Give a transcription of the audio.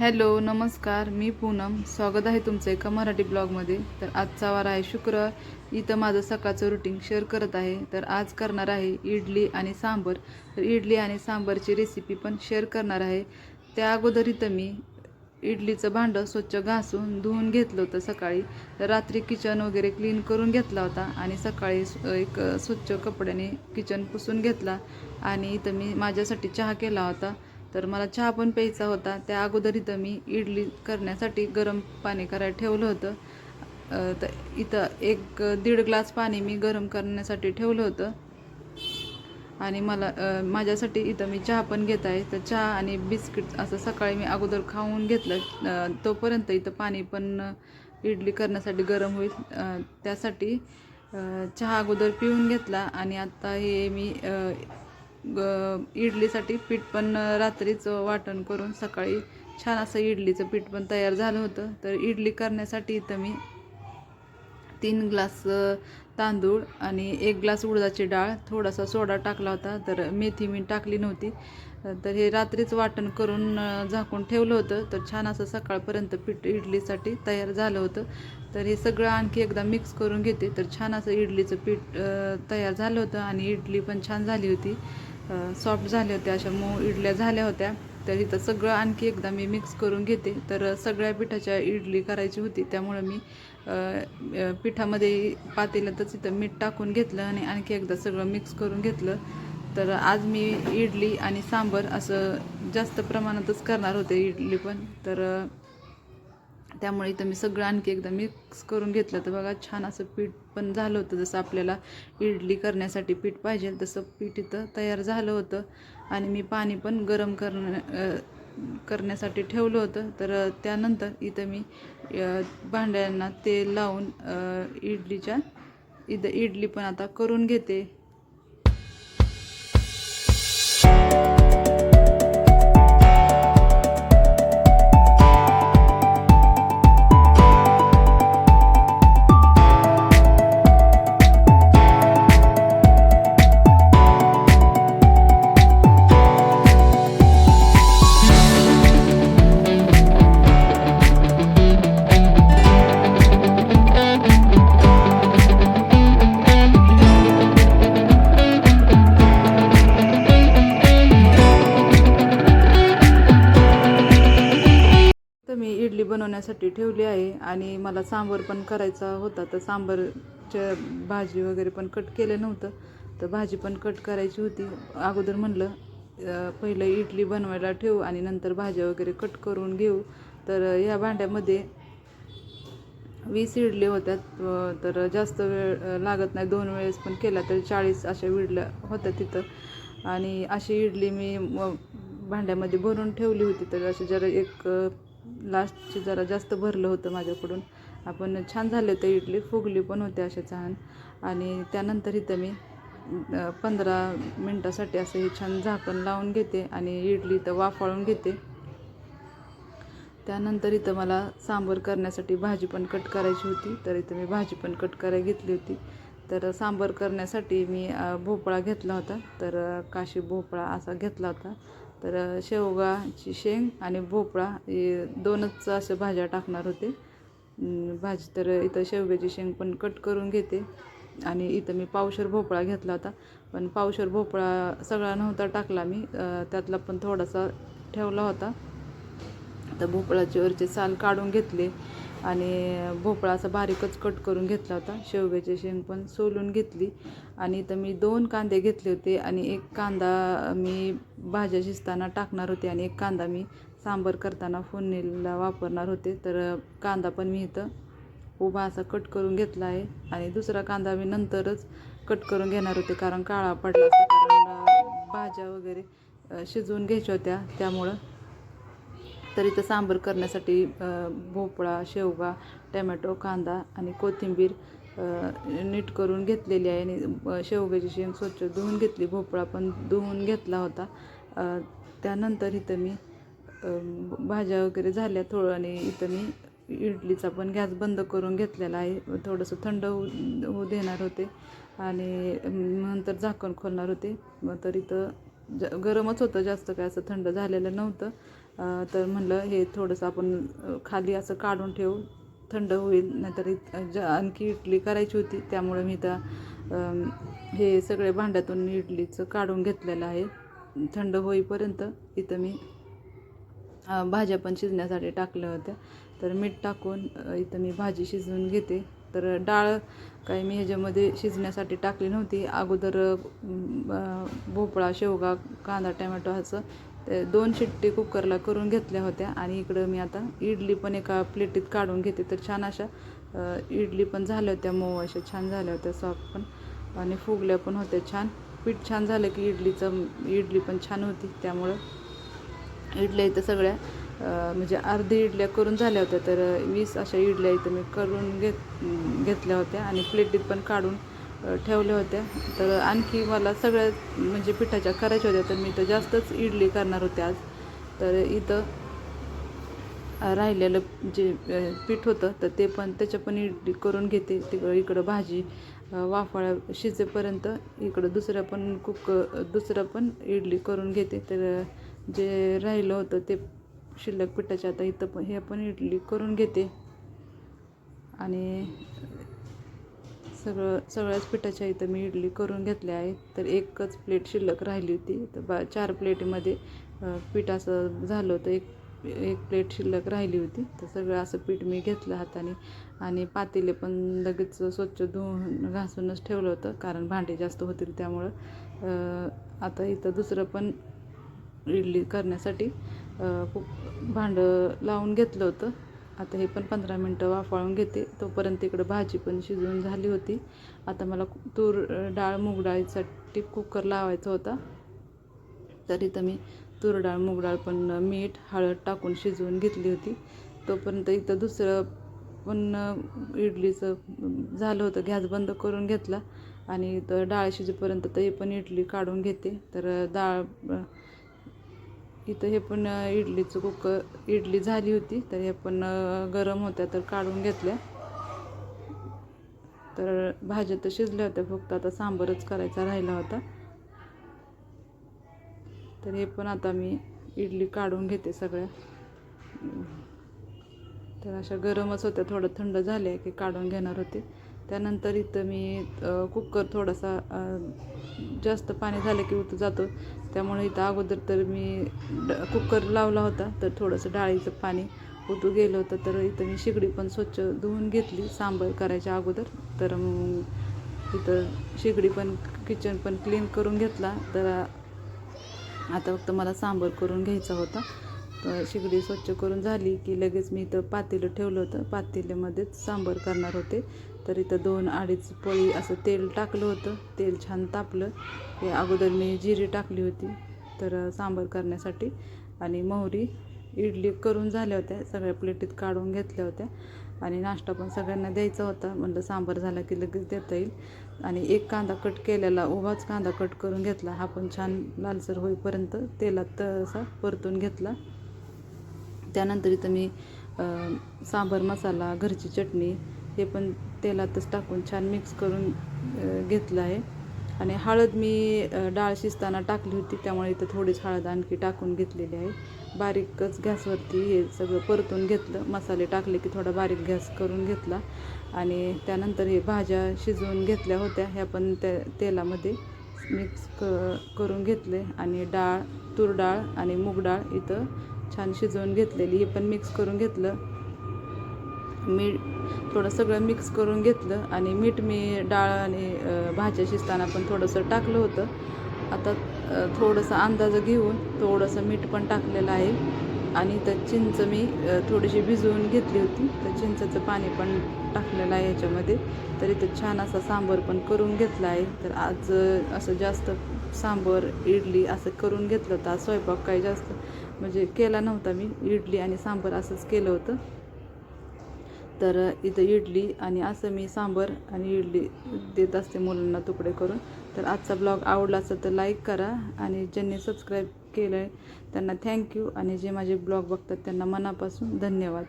Hello नमस्कार मी पूनम. स्वागत आहे तुमचं एका मराठी ब्लॉगमध्ये. तर आजचा वार आहे शुक्रवार. इथं माझं सकाळचं रुटीन शेअर करत आहे. तर आज करणार आहे इडली आणि सांबर. तर इडली आणि सांबरची रेसिपी पण शेअर करणार आहे. त्या अगोदर इथं मी इडलीचं भांडं स्वच्छ घासून धुवून घेतलं होतं सकाळी. तर रात्री किचन वगैरे क्लीन करून घेतला होता आणि सकाळी एक स्वच्छ कपड्याने किचन पुसून घेतला. आणि इथं मी माझ्यासाठी चहा केला होता. तर मला चहा पण प्यायचा होता. त्या अगोदर इथं मी इडली करण्यासाठी गरम पाणी करायला ठेवलं होतं. तर इथं एक दीड ग्लास पाणी मी गरम करण्यासाठी ठेवलं होतं. आणि मला माझ्यासाठी इथं मी चहा पण घेत आहे. तर चहा आणि बिस्किट असं सकाळी मी अगोदर खाऊन घेतलं. तोपर्यंत इथं पाणी पण इडली करण्यासाठी गरम होईल. त्यासाठी चहा अगोदर पिऊन घेतला. आणि आता हे मी ग इडलीसाठी पीठ पण रात्रीचं वाटण करून सकाळी छान असं इडलीचं पीठ पण तयार झालं होतं. तर इडली करण्यासाठी इथं मी तीन ग्लास तांदूळ आणि एक ग्लास उडदाची डाळ थोडासा सोडा टाकला होता. तर मेथी मी टाकली नव्हती. तर हे रात्रीच वाटण करून झाकून ठेवलं होतं. तर छान असं सकाळपर्यंत पीठ इडलीसाठी तयार झालं होतं. तर हे सगळं आणखी एकदा मिक्स करून घेते. तर छान असं इडलीचं पीठ तयार झालं होतं आणि इडली पण छान झाली होती. सॉफ्ट झाल्या होत्या अशा मऊ इडल्या झाल्या होत्या. तर इथं सगळं आणखी एकदा मी मिक्स करून घेते. तर सगळ्या पिठाच्या इडली करायची होती त्यामुळं मी पिठामध्ये पातेल्यातच इथं मीठ टाकून घेतलं आणि आणखी एकदा सगळं मिक्स करून घेतलं. तर आज मी इडली आणि सांबर असं जास्त प्रमाणातच करणार होते इडली पण. तर त्यामुळे इथं मी सगळं आणखी एकदा मिक्स करून घेतलं तर बघा छान असं पीठ पण झालं होतं. जसं आपल्याला इडली करण्यासाठी पीठ पाहिजे तसं पीठ इथं तयार झालं होतं. आणि मी पाणी पण गरम करण्या करण्यासाठी ठेवलं होतं. तर त्यानंतर इथं मी भांड्यांना तेल लावून इडलीच्या इथं इडली पण आता करून घेते. मी इडली बनवण्यासाठी ठेवली आहे आणि मला सांबर पण करायचा होता तर सांबरच्या भाजी वगैरे पण कट केलं नव्हतं तर भाजी पण कट करायची होती. अगोदर म्हणलं पहिलं इडली बनवायला ठेवू आणि नंतर भाज्या वगैरे कट करून घेऊ. तर ह्या भांड्यामध्ये वीस इडली होत्या तर जास्त वेळ लागत नाही. दोन वेळेस पण केला तर चाळीस अशा इडल्या होत्या तिथं. आणि अशी इडली मी भांड्यामध्ये भरून ठेवली होती तर अशी जरा एक लास्टची जरा जास्त भरलं होतं माझ्याकडून. आपण छान झाले होते इडली फुगली पण होते असे छान. आणि त्यानंतर इथं मी पंधरा मिनटासाठी असं हे छान झाकण लावून घेते आणि इडली इथं वाफाळून घेते. त्यानंतर इथं मला सांबर करण्यासाठी भाजी पण कट करायची होती तर इथं मी भाजी पण कट करायला घेतली होती. तर सांबर करण्यासाठी मी भोपळा घेतला होता तर काशी भोपळा असा घेतला होता. तर शेवगाची शेंग आणि भोपळा हे दोनच अशा भाज्या टाकणार होते. भाजी तर इथं शेवग्याची शेंग पण कट करून घेते. आणि इथं मी पावशर भोपळा घेतला होता. पण पावशर भोपळा सगळा नव्हता टाकला मी. त्यातला पण थोडासा ठेवला होता. तर भोपळाचे वरचे साल काढून घेतले. आणि भोपळा असा बारीकच कट करून घेतला होता. शेवग्याची शेंग पण सोलून घेतली. आणि इथं मी दोन कांदे घेतले होते आणि एक कांदा मी भाज्या शिजताना टाकणार होते आणि एक कांदा मी सांबर करताना फोडणीला वापरणार होते. तर कांदा पण मी इथं उभा असा कट करून घेतला आहे. आणि दुसरा कांदा मी नंतरच कट करून घेणार होते कारण काळा पडला कारण भाज्या वगैरे शिजवून घ्यायच्या होत्या. त्यामुळं तर इथं सांबर करण्यासाठी भोपळा शेवगा टमॅटो कांदा आणि कोथिंबीर नीट करून घेतलेली आहे. आणि शेवग्याची शेंग स्वच्छ धुवून घेतली. भोपळा पण धुवून घेतला होता. त्यानंतर इथं मी भाज्या वगैरे झाल्या थोडं आणि इथं मी इडलीचा पण गॅस बंद करून घेतलेला आहे. थोडंसं थंड होऊ होऊ देणार होते आणि नंतर झाकण खोलणार होते. मग तर इथं ज गरमच होतं जास्त काय असं थंड झालेलं नव्हतं. तर म्हणलं हे थोडंसं आपण खाली असं काढून ठेवू थंड होईल नाहीतर इत- आणखी इडली करायची होती त्यामुळे मी तर हे सगळे भांड्यातून इडलीचं काढून घेतलेलं आहे. थंड होईपर्यंत इथं मी भाज्या पण शिजण्यासाठी टाकल्या होत्या. तर मीठ टाकून इथं मी भाजी शिजवून घेते. तर डाळ काही मी ह्याच्यामध्ये शिजण्यासाठी टाकली नव्हती. अगोदर भोपळा शेवगा कांदा टमॅटो असं दोन शिट्टी कुकरला करून घेतल्या होत्या आणि इकडं मी आता इडली पण एका प्लेटीत काढून घेते. तर छान अशा इडली पण झाल्या होत्या मऊ अशा छान झाल्या होत्या सॉफ्ट पण. आणि फुगल्या पण होत्या छान. पीठ छान झालं की इडलीचं इडली पण छान होती. त्यामुळं इडल्या इथं सगळ्या म्हणजे अर्धी इडल्या करून झाल्या होत्या. तर वीस अशा इडल्या इथं मी करून घेत घेतल्या होत्या आणि प्लेटीत पण काढून ठेवल्या होत्या. तर आणखी मला सगळ्या म्हणजे पिठाच्या करायच्या होत्या तर मी तर जास्तच इडली करणार होते आज. तर इथं राहिलेलं जे पीठ होतं तर ते पण त्याच्या पण इडली करून घेते. तिकडं इकडं भाजी वाफळा शिजेपर्यंत इकडं दुसऱ्या पण कुक दुसरं पण इडली करून घेते. तर जे राहिलं होतं ते शिल्लक पिठाच्या आता इथं पण हे पण इडली करून घेते. आणि सगळं सगळ्याच पिठाच्या इथं मी इडली करून घेतल्या आहेत. तर एकच प्लेट शिल्लक राहिली होती. तर बा चार प्लेटीमध्ये पीठ असं झालं होतं. एक एक प्लेट शिल्लक राहिली होती. तर सगळं असं पीठ मी घेतलं हाताने. आणि पातेले पण लगेच स्वच्छ धुवून घासूनच ठेवलं होतं. कारण भांडे जास्त होतील त्यामुळं. आता इथं दुसरं पण इडली करण्यासाठी खूप भांडं लावून घेतलं होतं. आता हे पण पंधरा मिनटं वाफाळून घेते. तोपर्यंत इकडं भाजी पण शिजवून झाली होती. आता मला तूर डाळ मूग डाळीसाठी कुकर लावायचा होता. तर इथं मी तूर डाळ मूग डाळ पण मीठ हळद टाकून शिजवून घेतली होती. तोपर्यंत इथं दुसरं पण इडलीचं झालं होतं. गॅस बंद करून घेतला. आणि इथं डाळ शिजेपर्यंत तर हे पण इडली काढून घेते. तर डाळ इथं हे पण इडलीचं कुकर इडली झाली होती तर हे पण गरम होत्या तर काढून घेतल्या. तर भाज्या तर शिजल्या होत्या फक्त आता सांबारच करायचा राहिला होता. तर हे पण आता मी इडली काढून घेते सगळ्या. तर अशा गरमच होत्या थोडं थंड झाल्या की काढून घेणार होते. त्यानंतर इथं मी कुकर थोडासा जास्त पाणी झालं की उतू जातो. त्यामुळे इथं अगोदर तर मी ड कुकर लावला होता तर थोडंसं डाळीचं पाणी उतू गेलं होतं. तर इथं मी शेगडी पण स्वच्छ धुवून घेतली सांबार करायच्या अगोदर. तर मग इथं शेगडी पण किचन पण क्लीन करून घेतला. तर आता फक्त मला सांबार करून घ्यायचा होता. तर शेगडी स्वच्छ करून झाली की लगेच मी इथं पातेलं ठेवलं होतं. पातेल्यामध्येच सांबार करणार होते. तर इथं दोन अडीच पळी असं तेल टाकलं होतं. तेल छान तापलं. हे अगोदर मी जिरी टाकली होती. तर सांबार करण्यासाठी आणि मोहरी इडली करून झाल्या होत्या. सगळ्या प्लेटीत काढून घेतल्या होत्या. आणि नाश्ता पण सगळ्यांना द्यायचा होता. म्हणलं सांबार झाला की लगेच देता येईल. आणि एक कांदा कट केलेला उभाच कांदा कट करून घेतला. हा पण छान लालसर होईपर्यंत तेलात तसा परतून घेतला. त्यानंतर इथं मी सांबार मसाला घरची चटणी हे पण तेलातच टाकून छान मिक्स करून घेतलं आहे. आणि हळद मी डाळ शिजताना टाकली होती त्यामुळे इथं थोडीच हळद आणखी टाकून घेतलेली आहे. बारीकच गॅसवरती हे सगळं परतून घेतलं. मसाले टाकले की थोडा बारीक गॅस करून घेतला. आणि त्यानंतर हे भाज्या शिजवून घेतल्या होत्या. ह्या पण त्या तेलामध्ये मिक्स क करून घेतले. आणि डाळ तूर डाळ आणि मूग डाळ इथं छान शिजवून घेतलेली. हे पण मिक्स करून घेतलं. मीठ थोडं सगळं मिक्स करून घेतलं आणि मीठ मी डाळ आणि भाज्या शिजताना पण थोडंसं टाकलं होतं. आता थोडंसं अंदाज घेऊन थोडंसं मीठ पण टाकलेलं आहे. आणि तर चिंच मी थोडीशी भिजवून घेतली होती. तर चिंचेचं पाणी पण टाकलेलं आहे याच्यामध्ये. तर इथं छान असा सांबार पण करून घेतला आहे. तर आज असं जास्त सांबार इडली असं करून घेतलं होतं. आज स्वयंपाक काही जास्त म्हणजे केला नव्हता मी. इडली आणि सांबार असंच केलं होतं. तर इथं इडली आणि असं मी सांबर आणि इडली देत असते मुलांना तुकडे करून. तर आजचा ब्लॉग आवडला असेल तर लाईक करा आणि ज्यांनी सबस्क्राईब केलं आहे त्यांना थँक्यू आणि जे माझे ब्लॉग बघतात त्यांना मनापासून धन्यवाद.